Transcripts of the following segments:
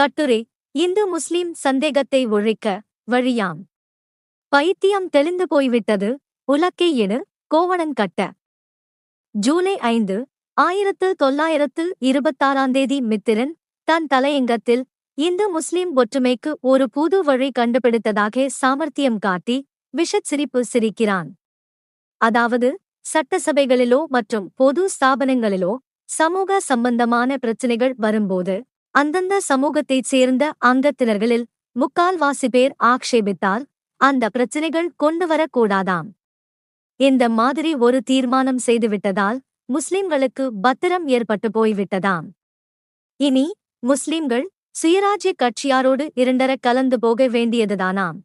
கட்டுரை இந்து முஸ்லிம் சந்தேகத்தை ஒழிக்க வழியாம். பைத்தியம் தெளிந்து போய்விட்டது. உலக்கை எடு. கோவணன் கட்ட. ஜூலை ஐந்து ஆயிரத்து தொள்ளாயிரத்து இருபத்தாறாம் தேதி மித்திரன் தன் தலையங்கத்தில் இந்து முஸ்லிம் ஒற்றுமைக்கு ஒரு புது வழி கண்டுபிடித்ததாக சாமர்த்தியம் காட்டி விஷச் சிரிப்பு சிரிக்கிறான். அதாவது சட்டசபைகளிலோ மற்றும் பொது ஸ்தாபனங்களிலோ சமூக சம்பந்தமான பிரச்சினைகள் வரும்போது அந்தந்த சமூகத்தைச் சேர்ந்த அங்கத்தினர்களில் முக்கால்வாசி பேர் ஆக்ஷேபித்தால் அந்த பிரச்சினைகள் கொண்டு வரக்கூடாதாம். இந்த மாதிரி ஒரு தீர்மானம் செய்துவிட்டதால் முஸ்லிம்களுக்கு பத்திரம் ஏற்பட்டு போய்விட்டதாம். இனி முஸ்லிம்கள் சுயராஜ்ய கட்சியாரோடு இரண்டர கலந்து போக வேண்டியதுதானாம்.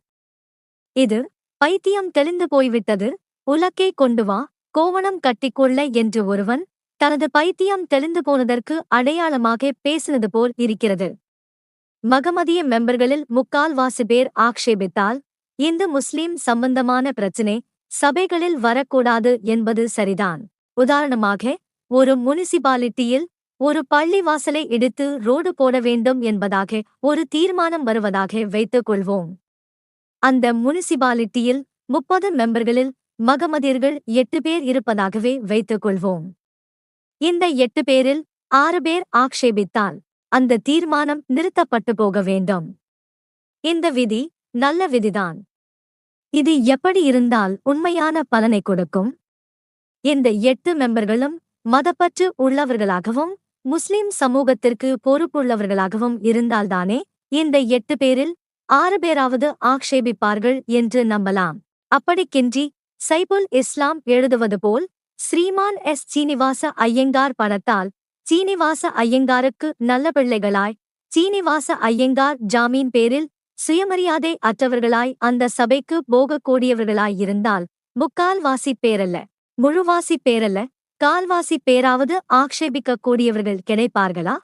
இது பைத்தியம் தெளிந்து போய்விட்டது. உலக்கே கொண்டு வா கோவணம் கட்டிக்கொள்ள என்று ஒருவன் தனது பைத்தியம் தெளிந்து போனதற்கு அடையாளமாக பேசினது போல் இருக்கிறது. மகமதிய மெம்பர்களில் முக்கால்வாசி பேர் ஆக்ஷேபித்தால் இந்து முஸ்லிம் சம்பந்தமான பிரச்சினை சபைகளில் வரக்கூடாது என்பது சரிதான். உதாரணமாக ஒரு முனிசிபாலிட்டியில் ஒரு பள்ளிவாசலை இடித்து ரோடு போட வேண்டும் என்பதாக ஒரு தீர்மானம் வருவதாக வைத்துக் கொள்வோம். அந்த முனிசிபாலிட்டியில் முப்பது மெம்பர்களில் மகமதியர்கள் எட்டு பேர் இருப்பதாகவே வைத்துக் கொள்வோம். இந்த எட்டு பேரில் ஆறு பேர் ஆக்ஷேபித்தால் அந்த தீர்மானம் நிறுத்தப்பட்டு போக வேண்டும். இந்த விதி நல்ல விதிதான். இது எப்படி இருந்தால் உண்மையான பலனை கொடுக்கும்? இந்த எட்டு மெம்பர்களும் மதப்பற்று உள்ளவர்களாகவும் முஸ்லிம் சமூகத்திற்கு பொறுப்புள்ளவர்களாகவும் இருந்தால்தானே இந்த எட்டு பேரில் ஆறு பேராவது ஆக்ஷேபிப்பார்கள் என்று நம்பலாம். அப்படிக்கின்றி சைபுல் இஸ்லாம் எழுதுவது போல் ஸ்ரீமான் எஸ். சீனிவாச ஐயங்கார் பணத்தால் சீனிவாச ஐயங்காருக்கு நல்ல பிள்ளைகளாய். சீனிவாச ஐயங்கார் ஜாமீன் பேரில் சுயமரியாதை அற்றவர்களாய் அந்த சபைக்கு போகக்கூடியவர்களாயிருந்தால் முக்கால்வாசி பேரல்ல முழுவாசி பேரல்ல கால்வாசி பேராவது ஆக்ஷேபிக்கக் கூடியவர்கள் கிடைப்பார்களா?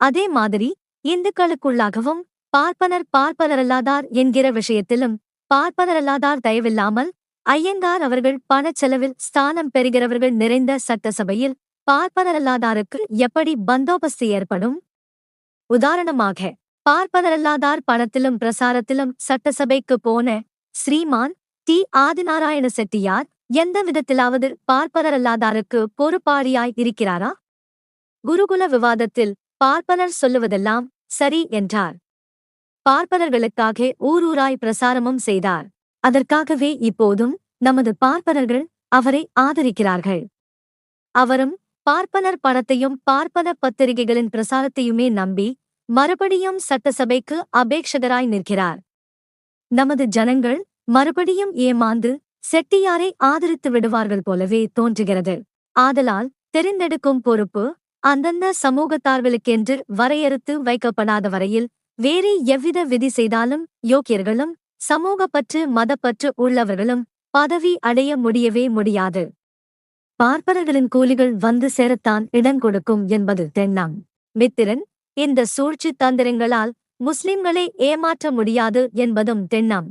அதே மாதிரி இந்துக்களுக்குள்ளாகவும் பார்ப்பனர் பார்ப்பனரல்லாதார் என்கிற விஷயத்திலும் பார்ப்பனரல்லாதார் தயவில்லாமல் ஐயங்கார் அவர்கள் பணச் செலவில் ஸ்தானம் பெறுகிறவர்கள் நிறைந்த சட்டசபையில் பார்ப்பனரல்லாதாருக்கு எப்படி பந்தோபஸ்து ஏற்படும்? உதாரணமாக பார்ப்பனரல்லாதார் பணத்திலும் பிரசாரத்திலும் சட்டசபைக்கு போன ஸ்ரீமான் டி. ஆதிநாராயண செட்டியார் எந்த விதத்திலாவது பார்ப்பனரல்லாதாருக்கு பொறுப்பாளியாய் இருக்கிறாரா? குருகுல விவாதத்தில் பார்ப்பனர் சொல்லுவதெல்லாம் சரி என்றார். பார்ப்பனர்களுக்காக ஊரூராய் பிரசாரமும் செய்தார். அதற்காகவே இப்போதும் நமது பார்ப்பனர்கள் அவரை ஆதரிக்கிறார்கள். அவரும் பார்ப்பனர் படத்தையும் பார்ப்பன பத்திரிகைகளின் பிரசாரத்தையுமே நம்பி மறுபடியும் சட்டசபைக்கு அபேட்சகராய் நிற்கிறார். நமது ஜனங்கள் மறுபடியும் ஏமாந்து செட்டியாரை ஆதரித்து விடுவார்கள் போலவே தோன்றுகிறது. ஆதலால் தெரிந்தெடுக்கும் பொறுப்பு அந்தந்த சமூகத்தார்களுக்கென்று வரையறுத்து வைக்கப்படாத வரையில் வேறு எவ்வித விதி செய்தாலும் யோக்கியர்களும் சமூகப்பற்று மதப்பற்று உள்ளவர்களும் பதவி அடைய முடியவே முடியாது. பார்ப்பனர்களின் கூலிகள் வந்து சேரத்தான் இடம் கொடுக்கும் என்பது தென்னாம். மித்திரன் இந்த சூழ்ச்சி தந்திரங்களால் முஸ்லிம்களை ஏமாற்ற முடியாது என்பதும் தென்னாம்.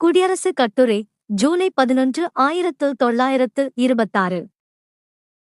குடியரசு கட்டுரை ஜூலை பதினொன்று ஆயிரத்து தொள்ளாயிரத்து இருபத்தாறு.